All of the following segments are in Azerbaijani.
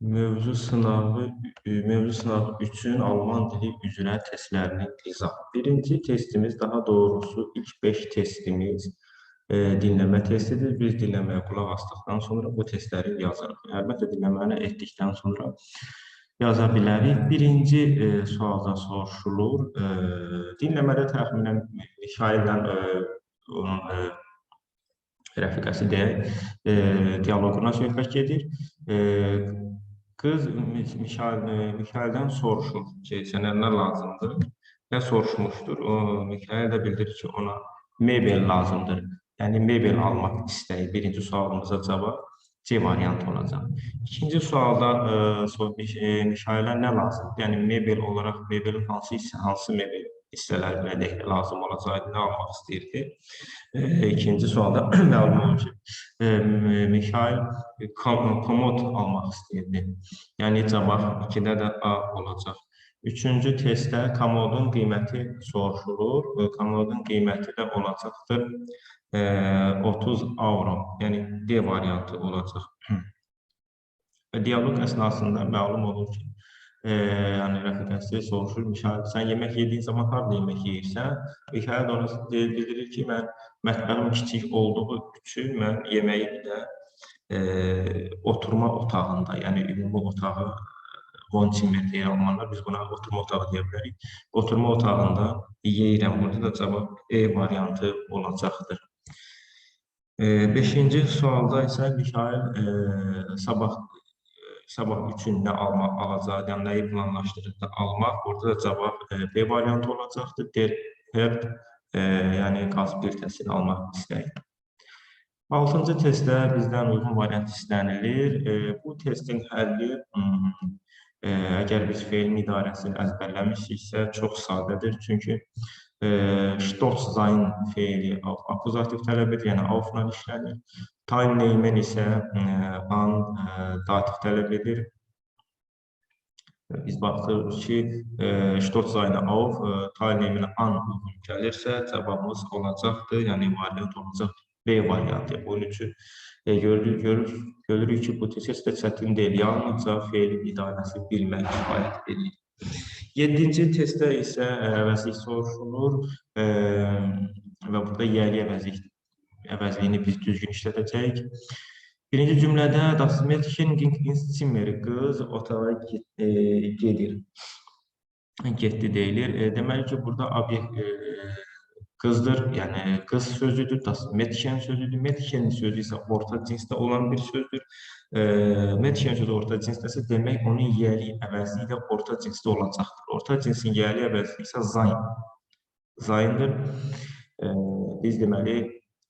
Mövzu sınağı, e, mövzu sınağı üçün Alman dili üzrə testlərinin izahı. Birinci testimiz, daha doğrusu ilk 5 testimiz e, dinləmə testidir. Biz dinləməyə qulaq asdıqdan sonra bu testləri yazırıq. Əlbəttə dinləməni etdikdən sonra yaza bilərik. Birinci e, sualda soruşulur. E, dinləmədə təxminən şairlə e, onun e, rəfiqəsi deyək, e, dialoquna söhbət gedir. E, Qız Mi- Mikail, e, Mikaildən soruşur ki, sənə nə lazımdır? Və soruşmuşdur. O Mikail də bildirir ki, ona mebel lazımdır. Yəni mebel almaq istəyi. Birinci sualımıza cavab C variantı olacaq. İkinci sualda e, Miş- e, nə lazımdır? Yəni mebel olaraq mebelin hansı hissə, hansı mebel hissələr bilədək lazım olacaq, nə almaq istəyirdi? E, ikinci sualda məlum olur ki, e, Mikail kom- komod almaq istəyirdi. Yəni cavab 2-də də A olacaq. Üçüncü testdə komodun qiyməti soruşulur. Komodun qiyməti də olacaqdır e, 30 avro. Yəni D variantı olacaq. Və dialoq əsnasında məlum olur ki, e, yəni rəfiqəsi soruşur, Mikail, sən yemək yediyin zaman harda yemək yeyirsən? Mikail də ona bildirir ki, mən mətbəxim kiçik olduğu üçün mən yeməyi də e, oturma otağında, yəni ümumi otağı Vonçimer deyə almanlar biz buna oturma otağı deyə bilərik. Oturma otağında yeyirəm. Burada da cavab E variantı olacaqdır. E, beşinci sualda isə Mikail e, sabah sabah üçün nə almaq alacağı, yəni nəyi planlaşdırır da almaq. Burada da cavab e, B variantı olacaqdır. Der hep e, yəni qaz birtəsini almaq istəyir. Altıncı testdə bizdən uyğun variant istənilir. E, bu testin həlli hmm, e, əgər biz feil idarəsini əzbərləmişiksə çox sadədir. Çünki Stotz sein feili ak- akuzativ tələb edir, yəni aufla işlənir. Teilnehmen isə e, an dativ tələb edir. Biz baxdıq ki, Stotz sein auf, e, Teilnehmen an uyğun gəlirsə cavabımız olacaqdır, yəni variant olacaq B variantı. Bunun üçün e, görürük, görür, görürük ki, bu test də çətin deyil. Yalnızca feilin idarəsi bilmək kifayət edir. Yeddinci testdə isə ə, əvəzlik soruşulur ə, və burada yəli əvəzlik əvəzliyini biz düzgün işlədəcəyik. Birinci cümlədə Das Mädchen ging ins Zimmer qız otağa get, e, gedir. Getdi deyilir. E, deməli ki, burada obyekt e, qızdır, yəni qız sözüdür, Das Mädchen sözüdür. Mädchen sözü isə orta cinsdə olan bir sözdür. E, Mädchen sözü orta cinsdəsə demək onun yiyəli əvəzliyi də orta cinsdə olacaqdır. Orta cinsin yiyəli əvəzliyi isə zayn. Zayndır. E, biz deməli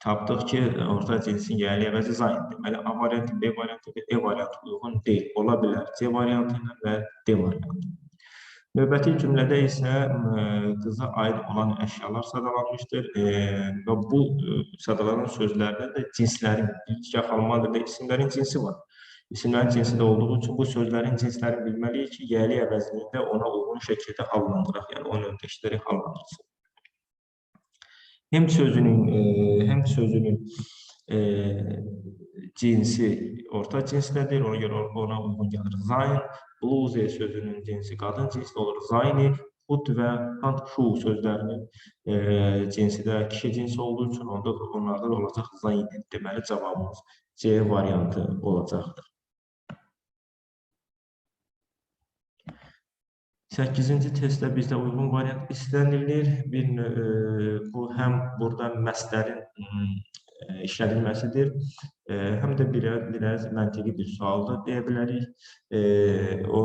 tapdıq ki, orta cinsin yiyəli əvəzi zayn. Deməli A variantı, B variantı və E variantı uyğun deyil. Ola bilər C variantı ilə və D variantı. Növbəti cümlədə isə ə, qıza aid olan əşyalar sadalanmışdır e, və bu ə, sadalanan sözlərdə də cinslərin, ilk Alman dilində isimlərin cinsi var. İsimlərin cinsi də olduğu üçün bu sözlərin cinslərini bilməliyik ki, yəli əvəzliyində ona uyğun şəkildə hallandıraq, yəni onun öndeşləri hallandırsın. Hem sözünün, e, hem sözünün e, cinsi orta cinsdədir, ona görə ona uyğun gəlir zayn. Bluze sözünün cinsi qadın cinsli olur. Zayni, hut və hantshu sözlərinin e, cinsi də kişi cinsi olduğu üçün onda onlardan olacaq zayn. Deməli cavabımız C variantı olacaqdır. 8-ci testdə bizdə uyğun variant istənilir. Bir e, bu həm burada məslərin mm, e, işlədilməsidir, e, həm də biraz, biraz məntiqi bir sualdır deyə bilərik. E, o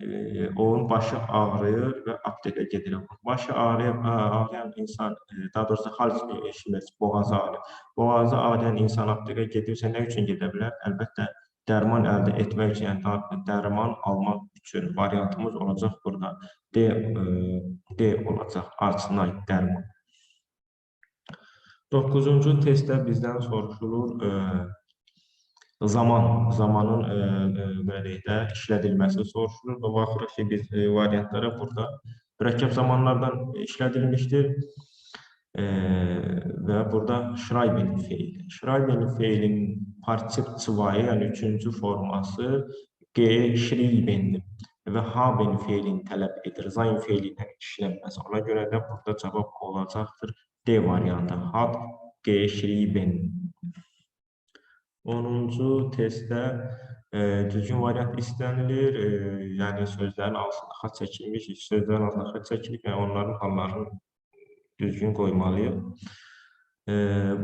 e, onun başı ağrıyır və aptekə gedir. Başı ağrıyan, ağrıyan insan, daha doğrusu hals işimiz boğazı ağrır. Boğazı ağrıyan insan aptekə gedirsə nə üçün gedə bilər? Əlbəttə dərman əldə etmək üçün, yəni dərman almaq üçün variantımız olacaq burada. D, D olacaq, arsenal dərman. 9-cu testdə bizdən soruşulur e, zaman, zamanın e, e, belə də işlədilməsi soruşulur və baxırıq ki, biz e, variantlara burada mürəkkəb zamanlardan işlədilmişdir. E, və burada Schreiben feili. Schreiben feilinin partip çıvayı, yəni üçüncü forması geschrieben və haben feilini tələb edir. Sein feilinin işlənməsi. Ona görə də burada cavab olacaqdır D variantı. Hat geschrieben. 10-cu testdə e, düzgün variant istənilir. E, yəni sözlərin altında xat çəkilmiş, sözlərin altında xat çəkilib və onların hallarını düzgün qoymalıyıq. E,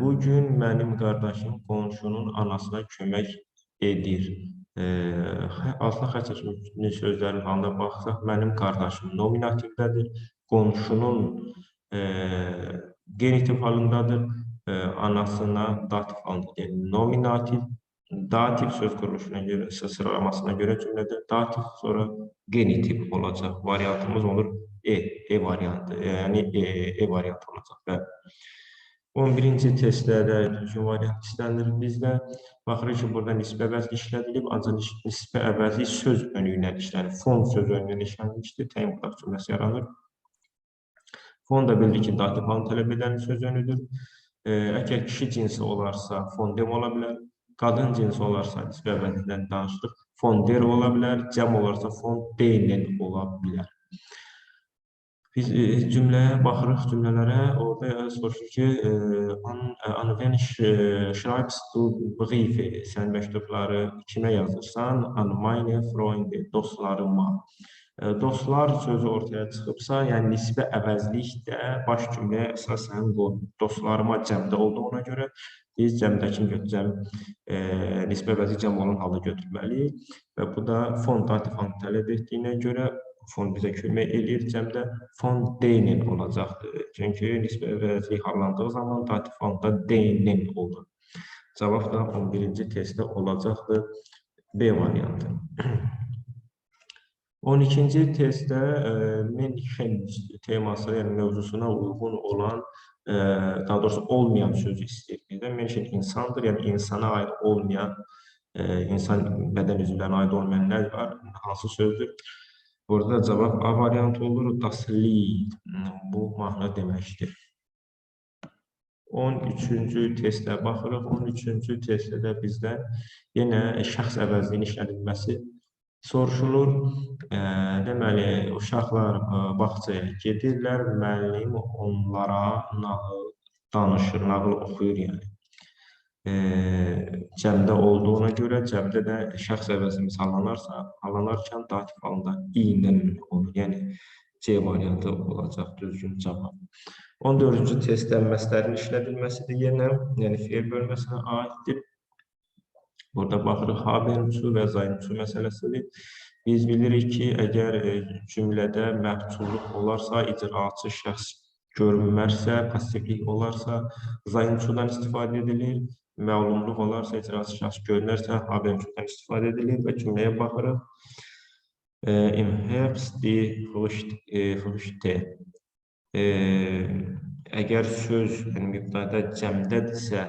bu gün mənim qardaşım qonşunun anasına kömək edir. E, altına xat çəkilmiş sözlərin halına baxsaq, mənim qardaşım nominativdədir. Qonşunun e, genitiv halındadır. E, anasına datif halında yəni nominativ, datif söz quruluşuna görə, sıralamasına görə cümlədə datif, sonra genitiv olacaq. Variantımız olur E, E variantı, yəni E, E variantı olacaq. Və 11-ci testlərdə düzgün variant istənilir bizdə. Baxırıq ki, burada nisbə əvəzli işlədilib, ancaq nis- nisbə əvəzli söz önü ilə işlənir. Fon söz önü ilə işlənmişdir, təyin quraq cümləsi yaranır. Fon da bildik ki, datif halını tələb edən söz önüdür. E, əgər kişi cinsi olarsa, fondem ola bilər. Qadın cinsi olarsa, nisbə əvəzlidən danışdıq. Fonder ola bilər, cəm olarsa fondenen ola bilər. Biz e, cümləyə baxırıq, cümlələrə. Orada soruşur ki, e, an, an e, schreibst du Briefe? Sən məktubları kimə yazırsan? An meine Freunde, dostlarıma. Dostlar sözü ortaya çıxıbsa, yəni nisbə əvəzlik də baş cümləyə əsasən bu dostlarıma cəmdə olduğuna görə biz cəmdəkini götürəcəm, e, nisbə əvəzli cəm olan halda götürməliyik və bu da fon datif halını tələb etdiyinə görə fon bizə kömək eləyir cəmdə fon deynin olacaqdır. Çünki nisbə əvəzlik hallandığı zaman datif halında deynin olur. Cavab da 11-ci testdə olacaqdır B variantı. 12-ci testdə e, München teması, yəni mövzusuna uyğun olan, e, daha doğrusu olmayan sözü istəyir. Bizdə München insandır, yəni insana aid olmayan, e, insan bədən üzvlərinə aid olmayan nə var, hansı sözdür? Burada cavab A variantı olur, das Lied. Bu mahnı deməkdir. 13-cü testə baxırıq. 13-cü testdə də bizdən yenə şəxs əvəzliyinin işlədilməsi soruşulur. E, deməli, uşaqlar bağçaya gedirlər, müəllim onlara nağıl danışır, nağıl oxuyur yəni. Cəmdə olduğuna görə cəmdə də şəxs əvəzimiz hallanarsa, hallanarkən datif halında i-lə olur. Yəni C variantı olacaq düzgün cavab. 14-cü testdə məslərin işlədilməsidir yenə, yəni fe'l bölməsinə aiddir. Burada baxırıq haben zu və zu məsələsidir. Biz bilirik ki, əgər e, cümlədə məfculluq olarsa, icraçı şəxs görünmərsə, passivlik olarsa, zudan istifadə edilir. Məlumluq olarsa, icraçı şəxs görünərsə, haben zudan istifadə edilir və cümləyə baxırıq. E, Herbst die Frücht, e, əgər söz yəni mübtəda cəmdədirsə,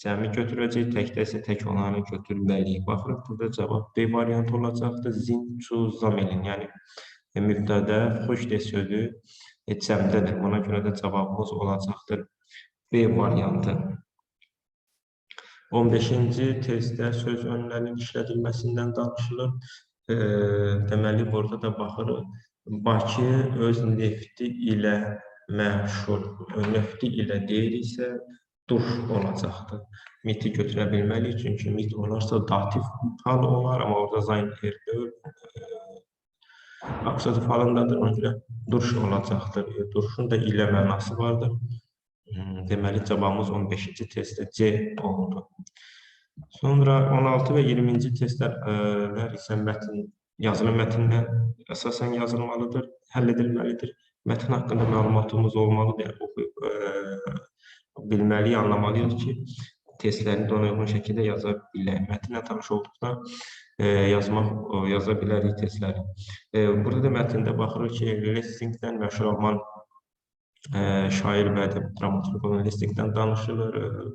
cəmi götürəcək, təkdə isə tək olanı götürməliyik. Baxırıq, burada cavab B variantı olacaqdır. Zin zu zamelin, yəni e, mübtədə Früchte sözü e, cəmdədir. Buna görə də cavabımız olacaqdır B variantı. 15-ci testdə söz önlərinin işlədilməsindən danışılır. E, deməli, burada da baxırıq. Bakı öz nefti ilə məşhur. Nefti ilə deyiriksə, duş olacaqdır. Miti götürə bilməliyik, çünki mit olarsa datif hal olar, amma orada zayn erdir. Aksatif halındadır, ona görə duş olacaqdır. E, Duruşun da ilə mənası vardır. Deməli, cavabımız 15-ci testdə C oldu. Sonra 16 və 20-ci testlər isə mətn, yazılı mətndən əsasən yazılmalıdır, həll edilməlidir. Mətn haqqında məlumatımız olmalıdır, yəni oxuyub ə, bilməliyik, anlamalıyıq ki, testlərini də ona uyğun şəkildə yaza bilək. Mətnlə tanış olduqda ə, yazmaq, ə, yaza bilərik testləri. E, Burada da mətndə baxırıq ki, Lessingdən məşhur Alman ə, şair və dramaturq olan Lessingdən danışılır. Ə,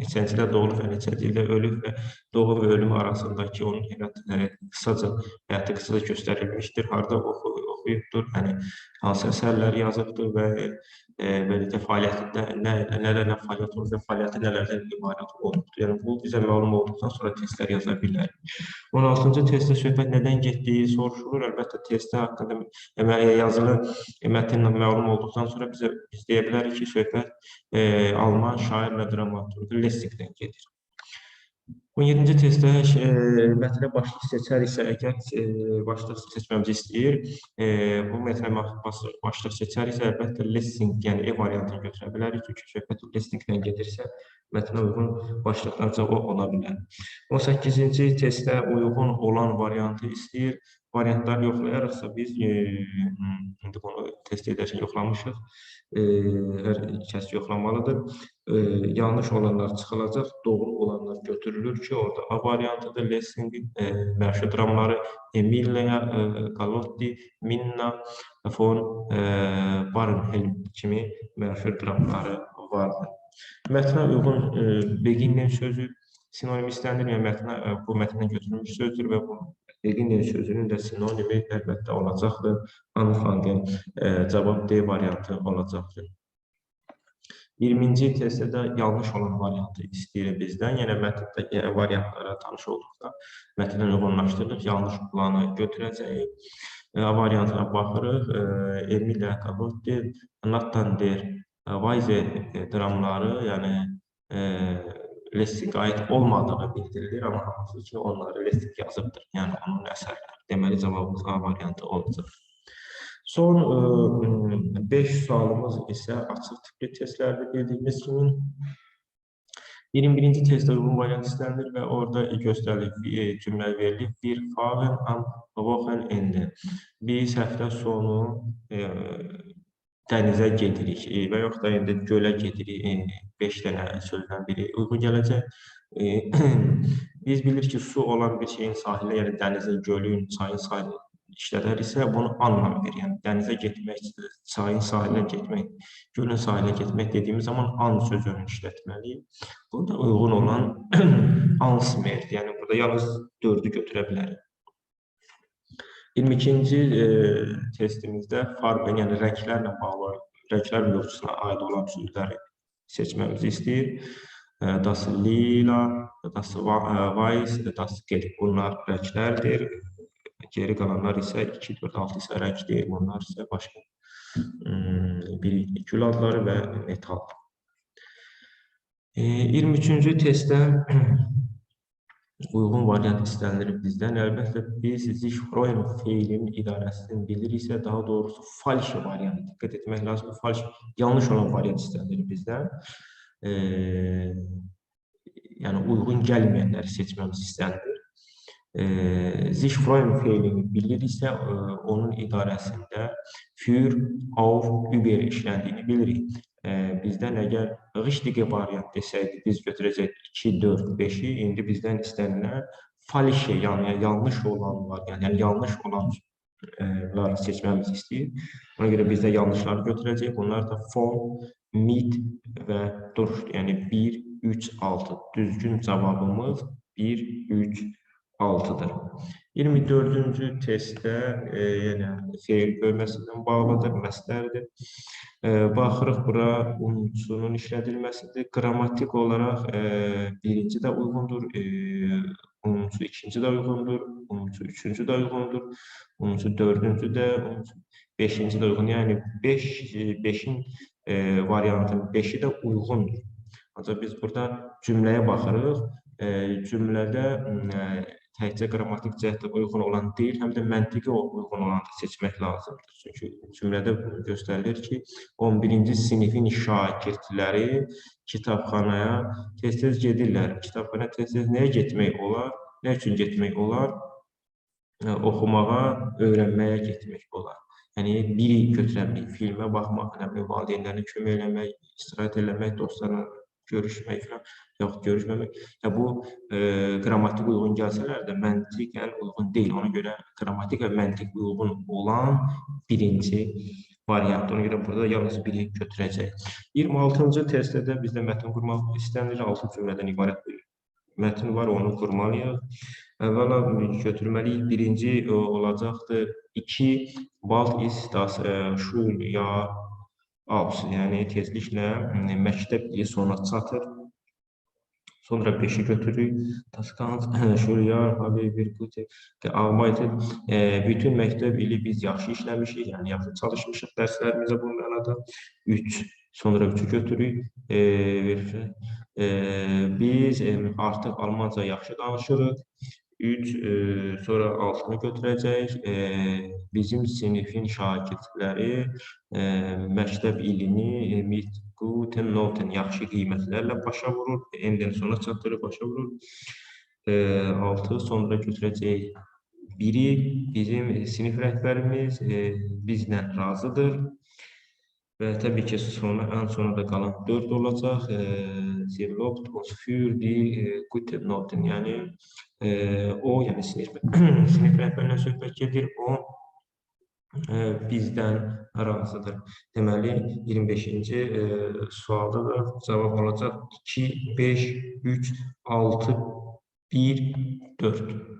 neçənci ildə doğulub və neçənci ildə ölüb və doğum və ölüm arasındakı onun həyat ə, qısaca həyatı qısaca göstərilmişdir. Harda oxu oxuyubdur, yəni hansı əsərləri yazıbdır və e, beləcə fəaliyyətində nə nələrlə fəaliyyət olub və fəaliyyəti nələrdən ibarət olubdur. Yəni bu bizə məlum olduqdan sonra testlər yaza bilərik. 16-cı testdə söhbət nədən getdiyi soruşulur. Əlbəttə testdə haqqında əməli yazılı mətn məlum olduqdan sonra bizə biz deyə bilərik ki, söhbət e, Alman şair və dramaturq Lessingdən gedir. 17-ci testdə e, mətnə başlıq seçəriksə, əgər e, başlıq seçməmizi istəyir, e, bu mətnə baş- başlıq seçəriksə, əlbəttə Lessing, yəni E variantını götürə bilərik. Çünki söhbət Lessinglə gedirsə, mətnə uyğun başlıqlarca o ola bilər. 18-ci testdə uyğun olan variantı istəyir. Variantları yoxlayaraqsa biz e, indi bunu test edərkən yoxlamışıq. E, hər kəs yoxlamalıdır. E, yanlış olanlar çıxılacaq, doğru olanlar götürülür ki, orada A variantıdır. Lessingin e, məşhur dramları Emilia, e, Galotti, Minna, von e, Barnhelm kimi məşhur dramları vardır. Mətnə uyğun e, beginning sözü sinonim istənilməyən mətnə bu mətndən götürülmüş sözdür və bu beginning sözünün də sinonimi əlbəttə olacaqdır. Anfangen e, cavab D variantı olacaqdır. 20-ci testdə də yanlış olan variantı istəyir bizdən. Yəni mətndə yəni, variantlara tanış olduqda mətndən uyğunlaşdırırıq. Yanlış olanı götürəcəyik. E, variantına baxırıq. E, Emilia Galotti, Nathan Der Wise e, dramları, yəni e, Lessingə aid olmadığı bildirilir, amma hansı ki onları Lessing yazıbdır. Yəni onun əsərləri. Deməli cavabımız A variantı olacaq. Son 5 sualımız isə açıq tipli testlərdir bildiyimiz kimi. 21-ci testdə uyğun variant istənilir və orada e, cümlə verilir. Bir faven am wochen ende. Biz həftə sonu e, dənizə gedirik e, və yaxud da indi gölə gedirik. 5 dənə sözdən biri uyğun gələcək. E, biz bilirik ki, su olan bir şeyin sahilə, yəni dənizin, gölün, çayın sahilə işlədər isə bunu anlam verir. Yəni dənizə getmək, çayın sahilə getmək, gölün sahilə getmək dediyimiz zaman an sözünü işlətməliyik. Burada uyğun olan ansmerdir. Yəni burada yalnız 4-ü götürə bilərik. 22-ci e, testimizdə farben, yəni rənglərlə bağlı, rənglər mövzusuna aid olan sözləri seçməmizi istəyir. E, Das lila, das va- weiß, das gelb. Bunlar rənglərdir. Geri qalanlar isə 2, 4, 6 isə rəng deyil. Bunlar isə başqa bir gül adları və metal. E, 23-cü testdə uyğun variant istənilir bizdən. Əlbəttə biz Zişfroyen feilin idarəsini biliriksə, daha doğrusu falş variant diqqət etmək lazımdır. Falş yanlış olan variant istənilir bizdən. E, yəni uyğun gəlməyənləri seçməmiz istənilir. E, Zişfroyen feilini biliriksə, e, onun idarəsində für, auf, über işləndiyini bilirik. E, bizdən əgər richtige variant desəydi, biz götürəcək 2, 4, 5-i, indi bizdən istənilən falşe, yəni yanlış olan var, yəni, yanlış olanları seçməmizi istəyir. Ona görə biz də yanlışları götürəcəyik. Bunlar da form, mit və duruş, yəni 1, 3, 6. Düzgün cavabımız 1, 3, 6-dır. 24-cü testdə e, yenə feil bölməsindən bağlıdır, məslərdir. E, baxırıq bura unutsunun işlədilməsidir. Qrammatik olaraq e, birinci də uyğundur, e, unutsu ikinci də uyğundur, unutsu üçüncü də uyğundur, unutsu dördüncü də, unutsu beşinci də uyğun. Yəni 5 5-in e, variantın 5-i də uyğundur. Ancaq biz burada cümləyə baxırıq. E, cümlədə e, təkcə qrammatik cəhətdə uyğun olan deyil, həm də məntiqi uyğun olanı seçmək lazımdır. Çünki cümlədə göstərilir ki, 11-ci sinifin şagirdləri kitabxanaya tez-tez gedirlər. Kitabxanaya tez-tez nəyə getmək olar? Nə üçün getmək olar? Oxumağa, öyrənməyə getmək olar. Yəni biri götürə bilərik. Filmə baxmaq, nə bilim, valideynlərinə kömək eləmək, istirahət eləmək, dostlarla görüşmək filan, yaxud görüşməmək. Ya bu e, qrammatik uyğun gəlsələr də məntiqən uyğun deyil. Ona görə qrammatik və məntiq uyğun olan birinci variant. Ona görə burada yalnız biri götürəcək. 26-cı testdə də bizdə mətn qurmaq istənilir. 6 cümlədən ibarət bir mətn var, onu qurmalıyıq. Əvvəla götürməliyik. Birinci o, olacaqdır 2 What is das e, Aus, yəni tezliklə məktəb sona çatır. Sonra 5-i götürürük. Habe ich bir gute gearbeitet. E, bütün məktəb ili biz yaxşı işləmişik, yəni yaxşı çalışmışıq dərslərimizə bu mənada. 3 sonra 3-ü götürürük. E, e, biz e, artıq almanca yaxşı danışırıq. 3 e, sonra 6-nı götürəcəyik. E, bizim sinifin şagirdləri e, məktəb ilini e, mit guten Noten yaxşı qiymətlərlə başa vurur. Enden sona çatdırıb başa vurur. E, 6 sonra götürəcəyik. Biri bizim e, sinif rəhbərimiz e, bizlə razıdır. Və təbii ki, sonra ən sonunda qalan 4 olacaq. E, Sie lobt uns für die e, gute Noten. Yəni e, o, yəni sinif sinif rəhbərinlə söhbət gedir. O e, bizdən razıdır. Deməli 25-ci e, sualda da cavab olacaq 2 5 3 6 1 4.